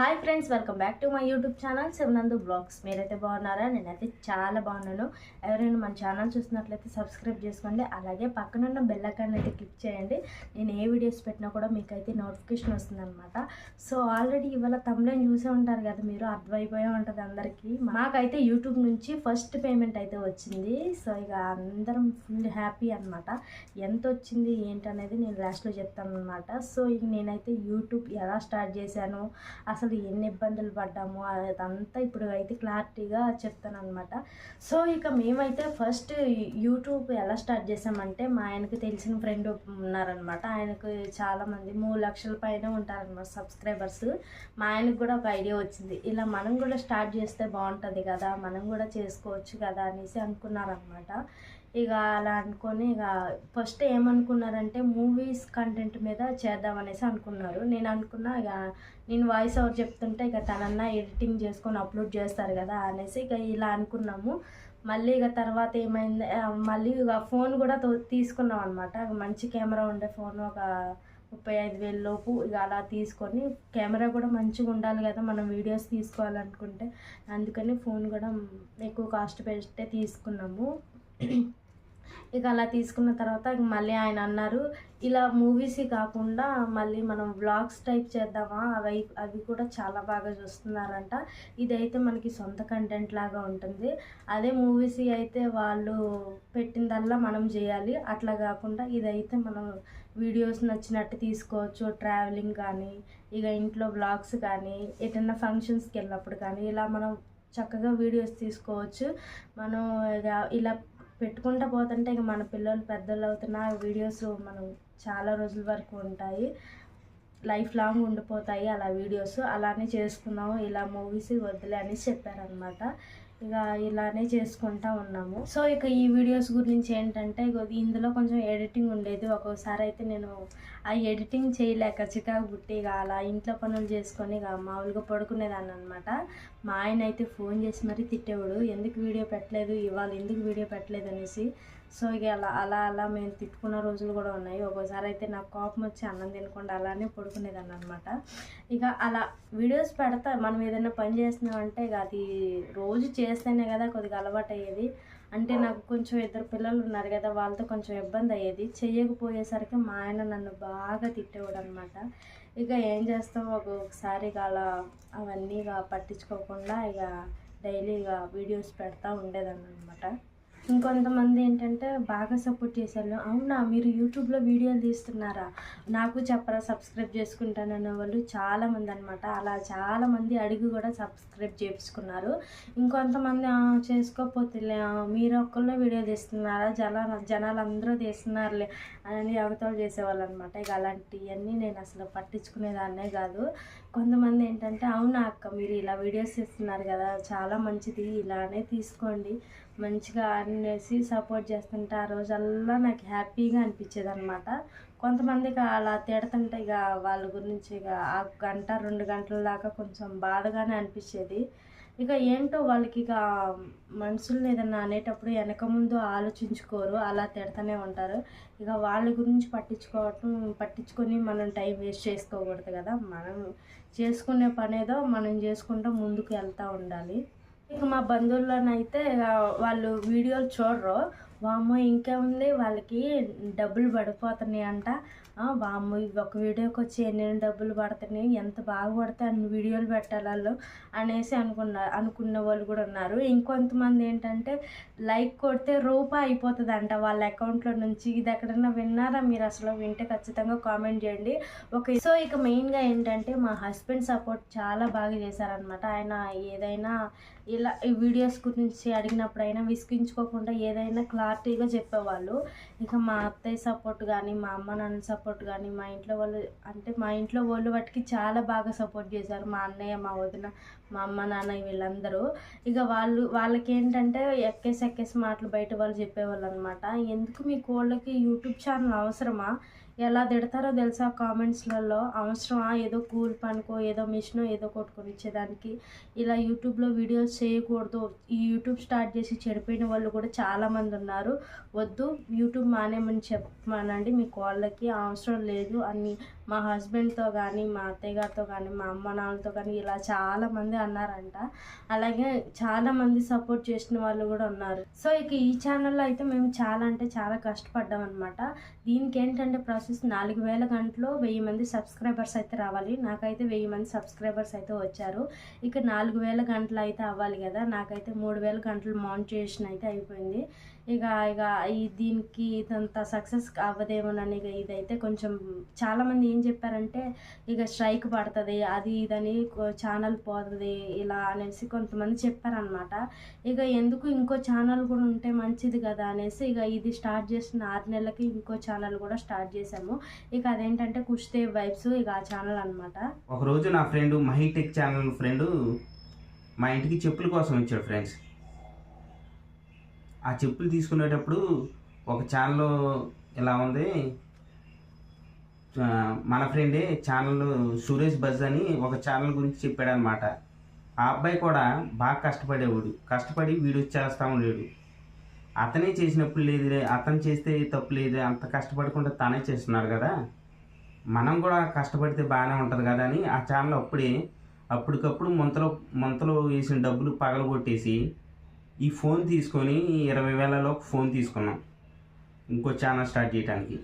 Hi friends welcome back to my YouTube channel Shivanandu blogs. మీరైతే బాగున్నారా? నేనైతే చాలా బాగున్నాను. ఎవరైనా మన ఛానల్ చూసినట్లయితే సబ్స్క్రైబ్ చేసుకోండి. అలాగే పక్కనున్న బెల్ అయితే క్లిక్ చేయండి. నేను ఏ వీడియోస్ పెట్టినా కూడా మీకైతే నోటిఫికేషన్ వస్తుందన్నమాట. సో ఆల్రెడీ ఇవాళ తమిళం చూసే ఉంటారు కదా మీరు అర్థమైపోయే ఉంటుంది అందరికీ. మాకైతే యూట్యూబ్ నుంచి ఫస్ట్ పేమెంట్ అయితే వచ్చింది. సో ఇక అందరం ఫుల్ హ్యాపీ అనమాట ఎంత వచ్చింది ఏంటనేది నేను లాస్ట్లో చెప్తాను అనమాట సో ఇక నేనైతే యూట్యూబ్ ఎలా స్టార్ట్ చేశాను అసలు ఎన్ని ఇబ్బందులు పడ్డామో అదంతా ఇప్పుడు అయితే క్లారిటీగా చెప్తాను అనమాట సో ఇక మేమైతే ఫస్ట్ యూట్యూబ్ ఎలా స్టార్ట్ చేసామంటే మా ఆయనకు తెలిసిన ఫ్రెండ్ ఉన్నారనమాట ఆయనకు చాలామంది మూడు లక్షల పైన ఉంటారనమాట సబ్స్క్రైబర్స్. మా ఆయనకు కూడా ఒక ఐడియా వచ్చింది. ఇలా మనం కూడా స్టార్ట్ చేస్తే బాగుంటుంది కదా మనం కూడా చేసుకోవచ్చు కదా అనేసి అనుకున్నారనమాట ఇక అలా అనుకొని ఇక ఫస్ట్ ఏమనుకున్నారంటే మూవీస్ కంటెంట్ మీద చేద్దామనేసి అనుకున్నారు. నేను అనుకున్నా ఇక నేను వాయిస్ ఓవర్ చెప్తుంటే ఇక తనన్నా ఎడిటింగ్ చేసుకొని అప్లోడ్ చేస్తారు కదా అనేసి ఇక ఇలా అనుకున్నాము. మళ్ళీ ఇక తర్వాత ఏమైంది మళ్ళీ ఇక ఫోన్ కూడా తో- తీసుకున్నాం అనమాట మంచి కెమెరా ఉండే ఫోన్ ఒక ముప్పై ఐదు వేల లోపు ఇక అలా తీసుకొని కెమెరా కూడా మంచిగా ఉండాలి కదా మనం వీడియోస్ తీసుకోవాలనుకుంటే. అందుకని ఫోన్ కూడా ఎక్కువ కాస్ట్ పెట్టే తీసుకున్నాము. ఇక అలా తీసుకున్న తర్వాత ఇక మళ్ళీ ఆయన అన్నారు ఇలా మూవీస్ కాకుండా మళ్ళీ మనం వ్లాగ్స్ టైప్ చేద్దామా? అవి అవి కూడా చాలా బాగా చూస్తున్నారంట. ఇదైతే మనకి సొంత కంటెంట్ లాగా ఉంటుంది. అదే మూవీస్ అయితే వాళ్ళు పెట్టిందల్లా మనం చేయాలి. అట్లా కాకుండా ఇదైతే మనం వీడియోస్ నచ్చినట్టు తీసుకోవచ్చు. ట్రావెలింగ్ కానీ ఇక ఇంట్లో బ్లాగ్స్ కానీ ఎటన్నా ఫంక్షన్స్కి వెళ్ళినప్పుడు కానీ ఇలా మనం చక్కగా వీడియోస్ తీసుకోవచ్చు. మనం ఇక ఇలా పెట్టుకుంటా పోతుంటే ఇక మన పిల్లలు పెద్దలు అవుతున్న వీడియోస్ మనం చాలా రోజుల వరకు ఉంటాయి. లైఫ్ లాంగ్ ఉండిపోతాయి అలా వీడియోస్. అలానే చేసుకున్నాము ఇలా మూవీస్ వద్దులే అని చెప్పారనమాట ఇక ఇలానే చేసుకుంటా ఉన్నాము. సో ఇక ఈ వీడియోస్ గురించి ఏంటంటే ఇందులో కొంచెం ఎడిటింగ్ ఉండేది. ఒక్కోసారి అయితే నేను ఆ ఎడిటింగ్ చేయలేక చికాకు పుట్టి ఇక అలా ఇంట్లో పనులు చేసుకొని ఇక మామూలుగా పడుకునేదాన్ని అనమాట మా ఆయన అయితే ఫోన్ చేసి మరీ తిట్టేవాడు. ఎందుకు వీడియో పెట్టలేదు? ఇవాళ ఎందుకు వీడియో పెట్టలేదు అనేసి సో ఇక అలా అలా అలా మేము తిట్టుకున్న రోజులు కూడా ఉన్నాయి. ఒక్కోసారి అయితే నాకు కోపం వచ్చి అన్నం తినకుండా అలానే పడుకునేదాన్ని అనమాట ఇక అలా వీడియోస్ పెడతా మనం ఏదైనా పని చేస్తున్నామంటే ఇక అది రోజు చేస్తేనే కదా కొద్దిగా అలవాటు అయ్యేది అంటే నాకు కొంచెం ఇద్దరు పిల్లలు ఉన్నారు కదా వాళ్ళతో కొంచెం ఇబ్బంది అయ్యేది. చేయకపోయేసరికి మా ఆయన నన్ను బాగా తిట్టేవాడు అనమాట ఇక ఏం చేస్తాం ఒక్కొక్కసారి ఇక అలా అవన్నీ ఇక పట్టించుకోకుండా ఇక డైలీ ఇక వీడియోస్ పెడతా ఉండేదాన్ని అనమాట ఇంకొంతమంది ఏంటంటే బాగా సపోర్ట్ చేశారు. అవునా? మీరు యూట్యూబ్లో వీడియోలు తీస్తున్నారా? నాకు చెప్పరా సబ్స్క్రైబ్ చేసుకుంటానన్న వాళ్ళు చాలామంది అనమాట అలా చాలామంది అడిగి కూడా సబ్స్క్రైబ్ చేపించుకున్నారు. ఇంకొంతమంది "ఆ, మీరు ఒక్కళ్ళే వీడియో తీస్తున్నారా? జన జనాలు అందరూ తీస్తున్నారులే అని అవతలు చేసేవాళ్ళు అనమాట ఇక అలాంటివన్నీ నేను అసలు పట్టించుకునేదాన్నే కాదు. కొంతమంది ఏంటంటే అవునా అక్క మీరు ఇలా వీడియోస్ తీస్తున్నారు కదా చాలా మంచిది ఇలానే తీసుకోండి. మంచిగా అనేసి సపోర్ట్ చేస్తుంటే ఆ రోజల్లా నాకు హ్యాపీగా అనిపించేది అనమాట కొంతమందికి అలా తిడుతుంటే ఇక వాళ్ళ గురించి ఇక ఆ గంట రెండు గంటల దాకా కొంచెం బాధగానే అనిపించేది. ఇక ఏంటో వాళ్ళకి ఇక మనుషుల్ని ఏదన్నా అనేటప్పుడు వెనక ముందు ఆలోచించుకోరు అలా తిడతానే ఉంటారు. ఇక వాళ్ళ గురించి పట్టించుకోవటం పట్టించుకొని మనం టైం వేస్ట్ చేసుకోకూడదు కదా. మనం చేసుకునే పనేదో మనం చేసుకుంటూ ముందుకు వెళ్తూ ఉండాలి. ఇక మా బంధువుల్లోనైతే వాళ్ళు వీడియోలు చూడరు. వామ్మో ఇంకేముంది? వాళ్ళకి డబ్బులు పడిపోతున్నాయి అంట ఆ, వామ్మో ఒక వీడియోకి వచ్చి ఎన్ని డబ్బులు పడుతున్నాయి? ఎంత బాగా పడితే అన్ని వీడియోలు పెట్టాలి వాళ్ళు అనేసి అనుకున్న అనుకున్న వాళ్ళు కూడా ఉన్నారు. ఇంకొంతమంది ఏంటంటే లైక్ కొడితే రూపాయి అయిపోతుంది అంట వాళ్ళ అకౌంట్లో నుంచి. ఇది ఎక్కడన్నా విన్నారా మీరు? అసలు వింటే ఖచ్చితంగా కామెంట్ చేయండి. ఓకే సో ఇక మెయిన్గా ఏంటంటే మా హస్బెండ్ సపోర్ట్ చాలా బాగా చేశారనమాట ఆయన ఏదైనా ఇలా ఈ వీడియోస్ గురించి అడిగినప్పుడైనా విసిగించుకోకుండా ఏదైనా క్లారిటీగా చెప్పేవాళ్ళు. ఇక మా అత్తయ్య సపోర్ట్ కానీ మా అమ్మ నాన్న సపోర్ట్ కానీ మా ఇంట్లో వాళ్ళు అంటే మా ఇంట్లో వాళ్ళు వాటికి చాలా బాగా సపోర్ట్ చేశారు. మా అన్నయ్య మా వదిన మా అమ్మ నాన్న వీళ్ళందరూ. ఇక వాళ్ళు వాళ్ళకి ఏంటంటే ఎక్కేసి ఎక్కేసి మాటలు బయట వాళ్ళు చెప్పేవాళ్ళు అనమాట ఎందుకు మీ కోళ్ళకి యూట్యూబ్ ఛానల్ అవసరమా? ఎలా తిడతారో తెలుసా కామెంట్స్లలో? అవసరమా? ఏదో కూల్ పనుకో ఏదో మిషనో ఏదో కొట్టుకొని ఇచ్చేదానికి ఇలా యూట్యూబ్లో వీడియోస్ చేయకూడదు. ఈ యూట్యూబ్ స్టార్ట్ చేసి చెడిపోయిన వాళ్ళు కూడా చాలామంది ఉన్నారు. వద్దు యూట్యూబ్ మానేమని చెప్పమానండి. మీ వాళ్ళకి అవసరం లేదు. అని మా హస్బెండ్తో కానీ మా అత్తయ్య గారితో కానీ మా అమ్మ నాన్నతో కానీ ఇలా చాలామంది అన్నారంట. అలాగే చాలామంది సపోర్ట్ చేసిన వాళ్ళు కూడా ఉన్నారు. సో ఇక ఈ ఛానల్లో అయితే మేము చాలా అంటే చాలా కష్టపడ్డాం అనమాట దీనికి ఏంటంటే ప్రాసెస్ నాలుగు వేల గంటలు వెయ్యి మంది సబ్స్క్రైబర్స్ అయితే రావాలి. నాకైతే వెయ్యి మంది సబ్స్క్రైబర్స్ అయితే వచ్చారు. ఇక నాలుగు వేల గంటలు అయితే అవ్వాలి కదా. నాకైతే మూడు వేల గంటలు మానిటైజేషన్ అయితే అయిపోయింది. ఇక ఇక ఈ దీనికి ఇదంతా సక్సెస్ అవ్వదేమోనని ఇక ఇదైతే కొంచెం చాలామంది ఏం చెప్పారంటే ఇక స్ట్రైక్ పడుతుంది అది ఇదని ఛానల్ పోతుంది ఇలా అనేసి కొంతమంది చెప్పారనమాట ఇక ఎందుకు ఇంకో ఛానల్ కూడా ఉంటే మంచిది కదా అనేసి ఇక ఇది స్టార్ట్ చేసిన ఆరు నెలలకి ఇంకో ఛానల్ కూడా స్టార్ట్ చేసాము ఇక అదేంటంటే కుష్తే వైబ్స్ ఇక ఆ ఛానల్ అనమాట ఒకరోజు నా ఫ్రెండ్ మహిటెక్ ఛానల్ ఫ్రెండ్ మా ఇంటికి చెప్పుల కోసం వచ్చాడు ఫ్రెండ్స్ ఆ చెప్పులు తీసుకునేటప్పుడు ఒక ఛానల్ ఇలా ఉంది? మన ఫ్రెండే ఛానల్ సురేష్ బజ్ అని ఒక ఛానల్ గురించి చెప్పాడు అనమాట ఆ అబ్బాయి కూడా బాగా కష్టపడేవాడు. కష్టపడి వీడియోస్ చేస్తూ ఉండేవాడు. అతనే చేసినప్పుడు లేదు అతను చేస్తే తప్పు లేదు అంత కష్టపడకుండా తనే చేస్తున్నాడు కదా. మనం కూడా కష్టపడితే బాగానే ఉంటుంది కదా అని ఆ ఛానల్ అప్పుడే అప్పటికప్పుడు ముంతలో ముంతలో వేసిన డబ్బులు పగలగొట్టేసి ఈ ఫోన్ తీసుకొని ఇరవై వేలలో ఫోన్ తీసుకున్నాం. ఇంకో ఛానల్ స్టార్ట్ చేయడానికి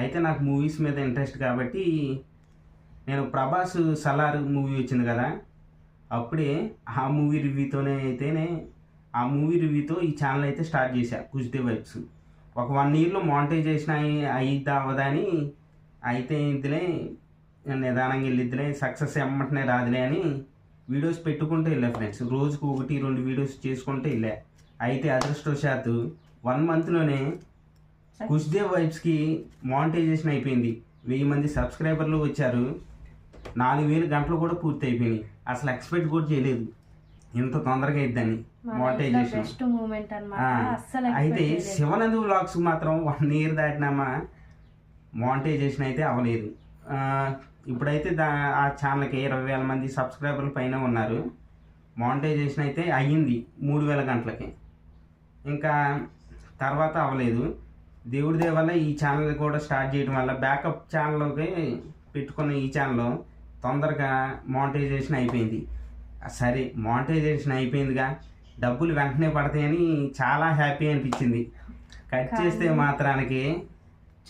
అయితే నాకు మూవీస్ మీద ఇంట్రెస్ట్ కాబట్టి నేను ప్రభాస్ సలార్ మూవీ వచ్చింది కదా అప్పుడే ఆ మూవీ రివ్యూతోనే అయితేనే ఆ మూవీ రివ్యూతో ఈ ఛానల్ అయితే స్టార్ట్ చేశా కుజ్దే వైబ్స్. ఒక వన్ ఇయర్లో మానిటైజేషన్ అయ్యి అయిద్దా అవదా అని అయితే ఇంతలే నిదానంగా వెళ్ళిద్దిలే సక్సెస్ ఎమ్మటనే రాదులే అని వీడియోస్ పెట్టుకుంటూ వెళ్ళా ఫ్రెండ్స్. రోజుకు ఒకటి రెండు వీడియోస్ చేసుకుంటూ వెళ్ళా అయితే అదృష్టవశాత్తు వన్ మంత్లోనే కుష్దేవ్ వైబ్స్కి మానిటైజేషన్ అయిపోయింది. వెయ్యి మంది సబ్స్క్రైబర్లు వచ్చారు. నాలుగు వేలు గంటలు కూడా పూర్తి అయిపోయినాయి అసలు ఎక్స్పెక్ట్ కూడా చేయలేదు. ఇంత తొందరగా అయిద్దని మానిటైజేషన్. అయితే. శివనందు వ్లాగ్స్ మాత్రం వన్ ఇయర్ దాటినామా మానిటైజేషన్ అయితే అవ్వలేదు. ఇప్పుడైతే దా ఆ ఛానల్కి ఇరవై వేల మంది సబ్స్క్రైబర్ల పైన ఉన్నారు. మానిటైజేషన్ అయితే అయ్యింది మూడు వేల గంటలకి. ఇంకా తర్వాత అవ్వలేదు. దేవుడి దయ వల్ల ఈ ఛానల్ కూడా స్టార్ట్ చేయడం వల్ల బ్యాకప్ ఛానల్లోకి పెట్టుకున్న ఈ ఛానల్ తొందరగా మానిటైజేషన్ అయిపోయింది. సరే మానిటైజేషన్ అయిపోయిందిగా. డబ్బులు వెంటనే పడతాయని చాలా హ్యాపీ అనిపించింది. కట్ చేస్తే మాత్రానికి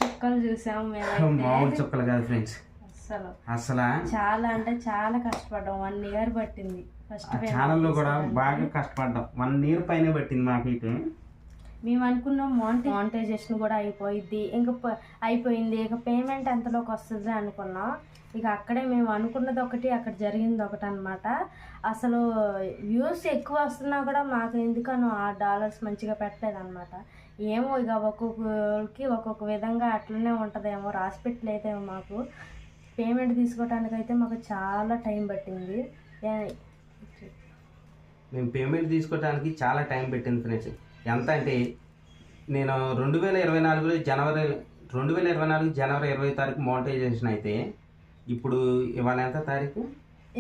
చుక్కలు చూసాం మామూలు చుక్కలు కాదు ఫ్రెండ్స్. అస్సలు అసలు? చాలా అంటే చాలా కష్టపడ్డాం. వన్ ఇయర్ పట్టింది. ఫస్ట్ ఛానల్లో కూడా బాగా కష్టపడ్డాం. వన్ ఇయర్ పైన పట్టింది మాకు ఇటు మేము అనుకున్నాం మానిటై మానిటైజేషన్ కూడా అయిపోయింది ఇంకా అయిపోయింది. ఇక పేమెంట్ ఎంతలోకి వస్తుంది అనుకున్నాం. ఇక అక్కడే మేము అనుకున్నది ఒకటి అక్కడ జరిగింది ఒకటి అనమాట అసలు వ్యూస్ ఎక్కువ వస్తున్నా కూడా మాకు ఎందుకనో ఆ డాలర్స్ మంచిగా పెట్టలేదు అనమాట ఏమో ఇక ఒక్కొక్కరికి ఒక్కొక్క విధంగా అట్లనే ఉంటుందేమో రాసి పెట్టలేదేమో మాకు. పేమెంట్ తీసుకోవడానికి అయితే మాకు చాలా టైం పట్టింది. మేము పేమెంట్ తీసుకోవడానికి చాలా టైం పెట్టింది ఫ్రెండ్స్. ఎంత అంటే నేను రెండు వేల ఇరవై నాలుగులో జనవరి రెండు వేల ఇరవై నాలుగు జనవరి ఇరవై తారీఖు మోనిటైజేషన్ అయితే ఇప్పుడు ఇవాళ ఎంత తారీఖు?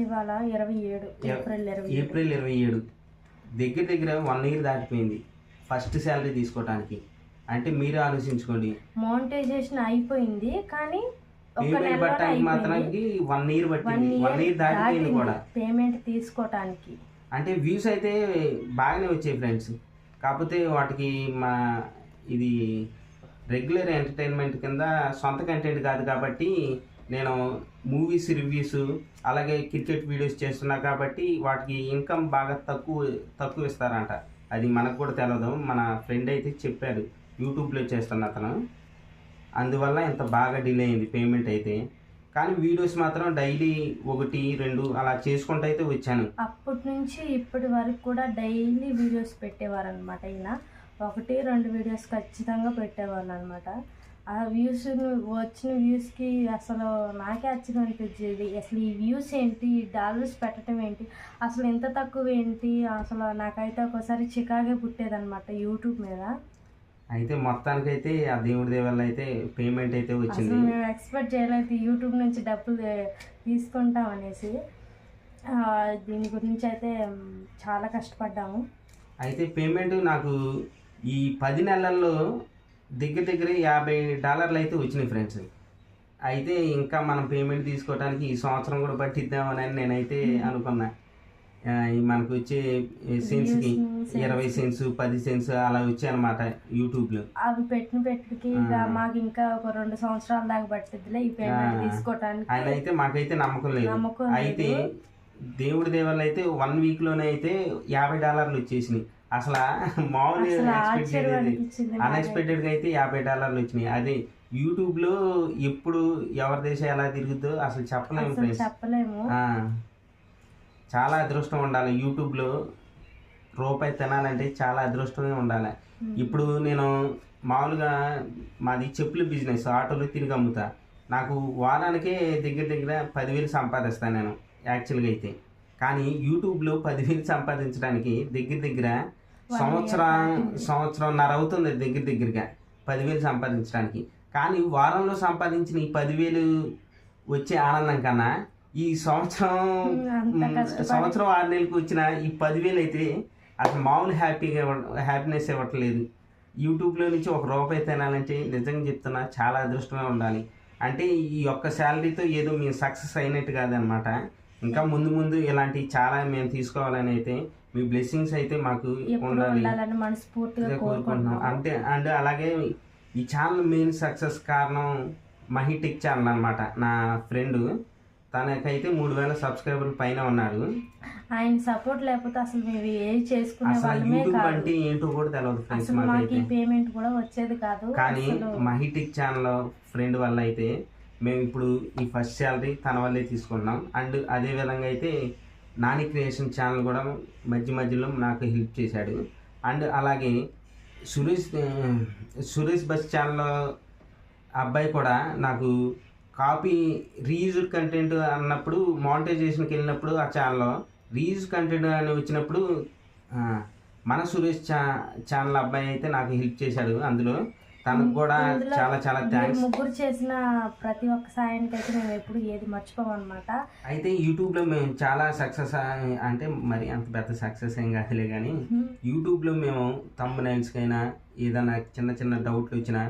ఇవాళ ఇరవై ఏడు ఏప్రిల్ ఇరవై ఏప్రిల్ ఇరవై ఏడు. దగ్గర దగ్గర వన్ ఇయర్ దాటిపోయింది ఫస్ట్ శాలరీ తీసుకోవడానికి అంటే మీరే ఆలోచించుకోండి. మోనిటైజేషన్ అయిపోయింది కానీ పేమెంట్ పట్టడానికి మాత్రానికి వన్ ఇయర్ పట్టింది. వన్ ఇయర్ దాటిపోయింది కూడా. పేమెంట్ తీసుకోవటానికి అంటే వ్యూస్ అయితే బాగానే వచ్చాయి ఫ్రెండ్స్. కాకపోతే వాటికి మా ఇది రెగ్యులర్ ఎంటర్టైన్మెంట్ కింద సొంత కంటెంట్ కాదు కాబట్టి నేను మూవీస్ రివ్యూస్ అలాగే క్రికెట్ వీడియోస్ చేస్తున్నా కాబట్టి వాటికి ఇన్కమ్ బాగా తక్కువ తక్కువ ఇస్తారంట. అది మనకు కూడా తెలియదు మన ఫ్రెండ్ అయితే చెప్పాడు. యూట్యూబ్లో చేస్తున్న అతను. అందువల్ల ఇంత బాగా డిలే అయింది పేమెంట్ అయితే. కానీ వీడియోస్ మాత్రం డైలీ ఒకటి రెండు అలా చేసుకుంటూ అయితే వచ్చాను. అప్పటి నుంచి ఇప్పటి వరకు కూడా డైలీ వీడియోస్ పెట్టేవారు అనమాట ఈయన. ఒకటి రెండు వీడియోస్ ఖచ్చితంగా పెట్టేవాళ్ళు అనమాట ఆ వ్యూస్ వచ్చిన వ్యూస్కి అసలు నాకే ఆశ్చర్యం అనిపించేది. అసలు ఈ వ్యూస్ ఏంటి? డాలర్స్ పెట్టడం ఏంటి? అసలు ఎంత తక్కువ ఏంటి? అసలు నాకైతే ఒకసారి చికాగే పుట్టేదనమాట యూట్యూబ్ మీద. అయితే మొత్తానికైతే ఆ దేవుడి దేవల్ల అయితే పేమెంట్ అయితే వచ్చింది. అసలు మేము ఎక్స్పెక్ట్ చేయలేదు యూట్యూబ్ నుంచి డబ్బులు తీసుకుంటాం అనేసి దీని గురించి అయితే చాలా కష్టపడ్డాము. అయితే పేమెంట్ నాకు ఈ పది నెలల్లో దగ్గర దగ్గర యాభై డాలర్లు అయితే వచ్చినాయి ఫ్రెండ్స్ అయితే ఇంకా మనం పేమెంట్ తీసుకోవడానికి ఈ సంవత్సరం కూడా పట్టిద్దామని నేనైతే అనుకున్నా. ఆ, ఈ మనకు వచ్చే సెన్స్కి Views, ఇరవై సెన్స్ పది సెన్స్ అలా వచ్చాయి అనమాట యూట్యూబ్లో అవి పెట్టిన పెట్టుకి. మాకు ఇంకా ఒక రెండు సంవత్సరాల దాకా పట్టిద్దిలే ఈ పేమెంట్ ఆ. తీసుకోవటానికి ఆయన అయితే మాకైతే నమ్మకం లేదు. అయితే దేవుడి దేవాళ్ళు అయితే వన్ వీక్లోనే అయితే యాభై డాలర్లు వచ్చేసినాయి. అసలు మామూలు అసలు ఆశ్చర్యం ఎక్స్పెక్టెడ్ అనిపించింది మాకైతే. అన్ఎక్స్పెక్టెడ్గా అయితే యాభై డాలర్లు వచ్చినాయి. అదే యూట్యూబ్లో ఎప్పుడు ఎవరి దేశం ఎలా తిరుగుద్దో అసలు చెప్పలేము చెప్పలేము. చాలా అదృష్టం ఉండాలి. యూట్యూబ్లో రూపాయి తినాలంటే చాలా అదృష్టమే ఉండాలి. ఇప్పుడు నేను మామూలుగా మాది చెప్పుల బిజినెస్ ఆటోలో తిరిగి అమ్ముతా నాకు వారానికే దగ్గర దగ్గర పదివేలు సంపాదిస్తాను నేను యాక్చువల్గా అయితే. కానీ యూట్యూబ్లో పదివేలు సంపాదించడానికి దగ్గర దగ్గర సంవత్సరం సంవత్సరంన్నర అవుతుంది దగ్గర దగ్గరగా పదివేలు సంపాదించడానికి. కానీ వారంలో సంపాదించిన ఈ పదివేలు వచ్చే ఆనందం కన్నా ఈ సంవత్సరం సంవత్సరం ఆరు నెలలకు వచ్చిన ఈ పదివేలు అయితే అసలు మామూలు హ్యాపీగా హ్యాపీనెస్ ఇవ్వట్లేదు. యూట్యూబ్లో నుంచి ఒక రూపాయి తినాలంటే నిజంగా చెప్తున్నా చాలా అదృష్టమే ఉండాలి. అంటే ఈ ఒక్క శాలరీతో ఏదో మేము సక్సెస్ అయినట్టు కాదనమాట. ఇంకా ముందు ముందు ఇలాంటివి చాలా మేము తీసుకోవాలని అయితే మీ బ్లెస్సింగ్స్ అయితే మాకు ఉండాలి. కోరుకుంటున్నాం. అంటే అండ్ అలాగే ఈ ఛానల్ మెయిన్ సక్సెస్ కారణం మహిటెక్ ఛానల్ అనమాట నా ఫ్రెండ్ తనకైతే మూడు వేల సబ్స్క్రైబర్ల పైన ఉన్నాడు. ఆయన సపోర్ట్ లేకపోతే అసలు మేము ఏది చేసుకునే వాళ్ళమే కాదు. అంటే ఏంటో కూడా తెలియదు ఫ్రెండ్స్ మాకు ఈ పేమెంట్ కూడా వచ్చేది కాదు. కానీ మహిటెక్ ఛానల్ ఫ్రెండ్ వల్ల అయితే మేము ఇప్పుడు ఈ ఫస్ట్ శాలరీ తన వల్లే తీసుకున్నాం. అండ్ అదే విధంగా అయితే నాని క్రియేషన్ ఛానల్ కూడా మధ్య మధ్యలో నాకు హెల్ప్ చేశాడు. అండ్ అలాగే సురేష్ సురేష్ బస్ ఛానల్ అబ్బాయి కూడా నాకు కాపీ రీయూజ్డ్ కంటెంట్ అన్నప్పుడు మానిటైజేషన్కి వెళ్ళినప్పుడు ఆ ఛానల్లో రీయూజ్ కంటెంట్ అని వచ్చినప్పుడు మన సురేష్ ఛా ఛానల్ అబ్బాయి అయితే నాకు హెల్ప్ చేశాడు అందులో. తనకు కూడా చాలా చాలా థ్యాంక్స్. ముగ్గురు చేసిన ప్రతి ఒక్క సాయానికి అయితే మేము ఎప్పుడు ఏది మర్చిపోమన్నమాట అయితే యూట్యూబ్లో మేము చాలా సక్సెస్ అంటే మరి అంత పెద్ద సక్సెస్ ఏం కాదులే కానీ యూట్యూబ్లో మేము తమ్ము నైన్స్కైనా ఏదైనా చిన్న చిన్న డౌట్లు వచ్చినా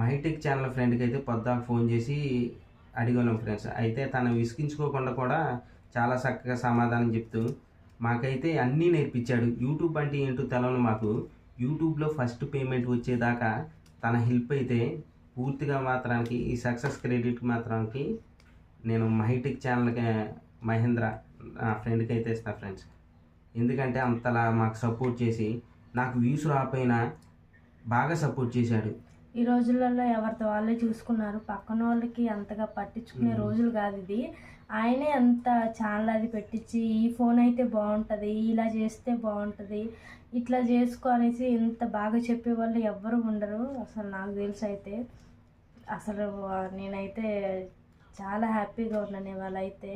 మైటెక్ ఛానల్ ఫ్రెండ్కి అయితే పొద్దాకు ఫోన్ చేసి అడిగాను ఫ్రెండ్స్. అయితే తను విసిగించుకోకుండా కూడా చాలా చక్కగా సమాధానం చెప్తూ మాకైతే అన్నీ నేర్పించాడు. యూట్యూబ్ అంటే ఏంటో తెలవను మాకు యూట్యూబ్లో ఫస్ట్ పేమెంట్ వచ్చేదాకా తన హెల్ప్ అయితే పూర్తిగా మాత్రానికి ఈ సక్సెస్ క్రెడిట్ మాత్రానికి నేను మహిటెక్ ఛానల్కి మహేంద్ర నా ఫ్రెండ్కి అయితే ఇస్తాను ఫ్రెండ్స్. ఎందుకంటే అంతలా మాకు సపోర్ట్ చేసి నాకు వ్యూస్ రాకపోయినా బాగా సపోర్ట్ చేశాడు. ఈ రోజులలో ఎవరితో వాళ్ళే చూసుకున్నారు. పక్కన వాళ్ళకి అంతగా పట్టించుకునే. రోజులు కాదు ఇది. ఆయనే అంత ఛానల్ అది పెట్టించి ఈ ఫోన్ అయితే బాగుంటుంది ఇలా చేస్తే బాగుంటుంది ఇట్లా చేసుకో అనేసి ఎంత బాగా చెప్పే వాళ్ళు ఎవ్వరు ఉండరు. అసలు నాకు తెలిసి అయితే. అసలు నేనైతే చాలా హ్యాపీగా ఉన్నాను ఇవాళ అయితే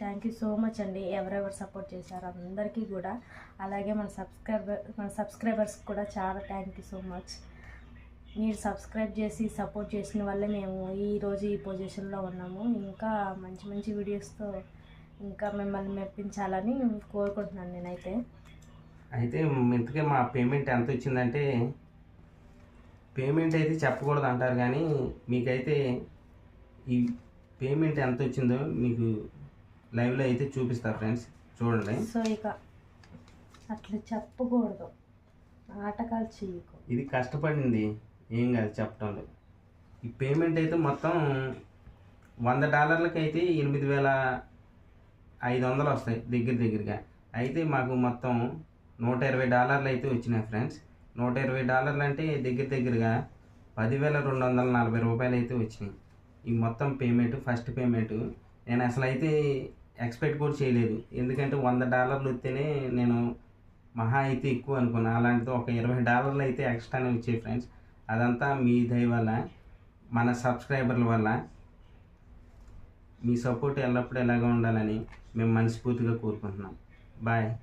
థ్యాంక్ యూ సో మచ్ అండి. ఎవరెవరు సపోర్ట్ చేశారు అందరికీ కూడా. అలాగే మన సబ్స్క్రైబర్ మన సబ్స్క్రైబర్స్కి కూడా చాలా థ్యాంక్ యూ సో మచ్. మీరు సబ్స్క్రైబ్ చేసి సపోర్ట్ చేసిన వల్లే మేము ఈరోజు ఈ పొజిషన్లో ఉన్నాము. ఇంకా మంచి మంచి వీడియోస్తో ఇంకా మిమ్మల్ని మెప్పించాలని కోరుకుంటున్నాను నేనైతే. అయితే ఇంతకే మా పేమెంట్ ఎంత వచ్చిందంటే పేమెంట్ అయితే చెప్పకూడదు అంటారు కానీ మీకైతే ఈ పేమెంట్ ఎంత వచ్చిందో మీకు లైవ్లో అయితే చూపిస్తా ఫ్రెండ్స్. చూడండి. సో ఇక అట్లా చెప్పకూడదు. నాటకాలు చేయకు. ఇది కష్టపడింది. ఏం కాదు చెప్పడంలో ఈ పేమెంట్ అయితే మొత్తం వంద డాలర్లకి అయితే ఎనిమిది వేల ఐదు వందలు వస్తాయి దగ్గర దగ్గరగా. అయితే మాకు మొత్తం నూట ఇరవై డాలర్లు అయితే వచ్చినాయి ఫ్రెండ్స్ నూట ఇరవై డాలర్లు అంటే దగ్గర దగ్గరగా పదివేల రెండు వందల నలభై రూపాయలు అయితే వచ్చినాయి. ఈ మొత్తం పేమెంట్ ఫస్ట్ పేమెంట్ నేను అసలు అయితే ఎక్స్పెక్ట్ కూడా చేయలేదు. ఎందుకంటే వంద డాలర్లు వస్తేనే నేను మహా అయితే ఎక్కువ అనుకున్నాను అలాంటిది ఒక ఇరవై డాలర్లు అయితే ఎక్స్ట్రానే వచ్చాయి ఫ్రెండ్స్ అదంతా మీ దయ వల్ల మన సబ్స్క్రైబర్ల వల్ల మీ సపోర్ట్ ఎల్లప్పుడూ ఎలాగ ఉండాలని మేము మనస్ఫూర్తిగా కోరుకుంటున్నాం. బాయ్.